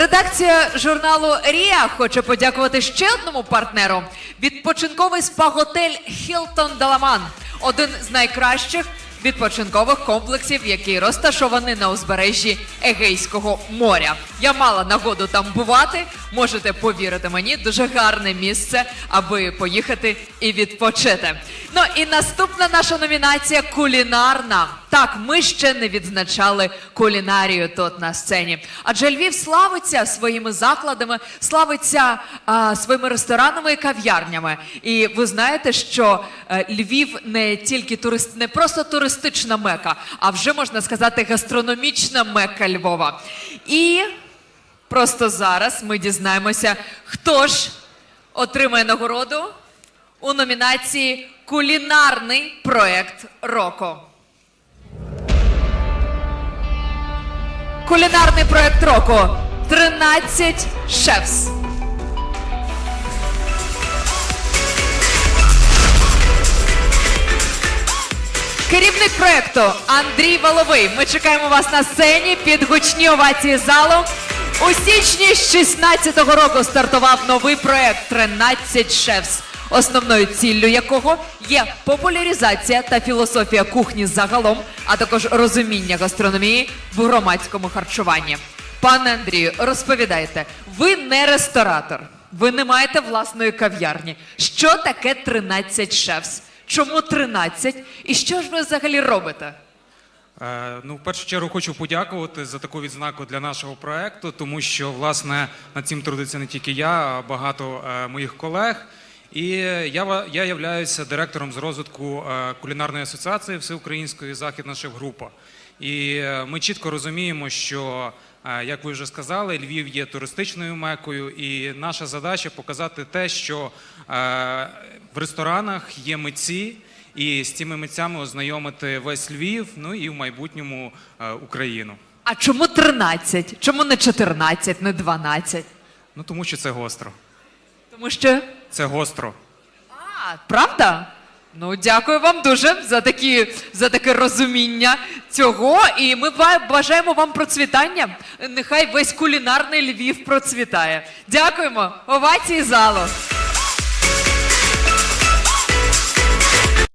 Редакція журналу Рія хоче подякувати ще одному партнеру. Відпочинковий спа-готель Хілтон Даламан. Один з найкращих відпочинкових комплексів, який розташований на узбережжі Егейського моря. Я мала нагоду там бувати. Можете повірити мені, дуже гарне місце, аби поїхати і відпочити. Ну і наступна наша номінація кулінарна. Так, ми ще не відзначали кулінарію тут на сцені. Адже Львів славиться своїми закладами, славиться а, своїми ресторанами і кав'ярнями. І ви знаєте, що е, Львів не тільки турист, не просто туристична мека, а вже можна сказати гастрономічна мека Львова. І просто зараз ми дізнаємося, хто ж отримає нагороду у номінації Кулінарний проект року. Кулінарний проект року 13 шефс. Керівник проекту Андрій Воловий. Ми чекаємо вас на сцені під гучні овації залу. У січні 16-го року стартував новий проект 13 шефс, основною ціллю якого є популяризація та філософія кухні загалом, а також розуміння гастрономії в громадському харчуванні. Пане Андрію, розповідайте, ви не ресторатор, ви не маєте власної кав'ярні. Що таке 13 шефс? Чому 13? І що ж ви взагалі робите? Е, Ну, в першу чергу хочу подякувати за таку відзнаку для нашого проекту, тому що власне над цим трудиться не тільки я, а багато е, моїх колег. І я, я являюся директором з розвитку е, кулінарної асоціації Всеукраїнської західна шеф-група. І е, ми чітко розуміємо, що, е, як ви вже сказали, Львів є туристичною мекою, і наша задача показати те, що в ресторанах є митці. І з цими митцями ознайомити весь Львів, ну і в майбутньому Україну. А чому 13? Чому не 14, не 12? Ну тому що це гостро. Тому що. Це гостро. А, правда? Ну, дякую вам дуже за такі за таке розуміння цього. І ми ба- бажаємо вам процвітання. Нехай весь кулінарний Львів процвітає. Дякуємо. Овації залу.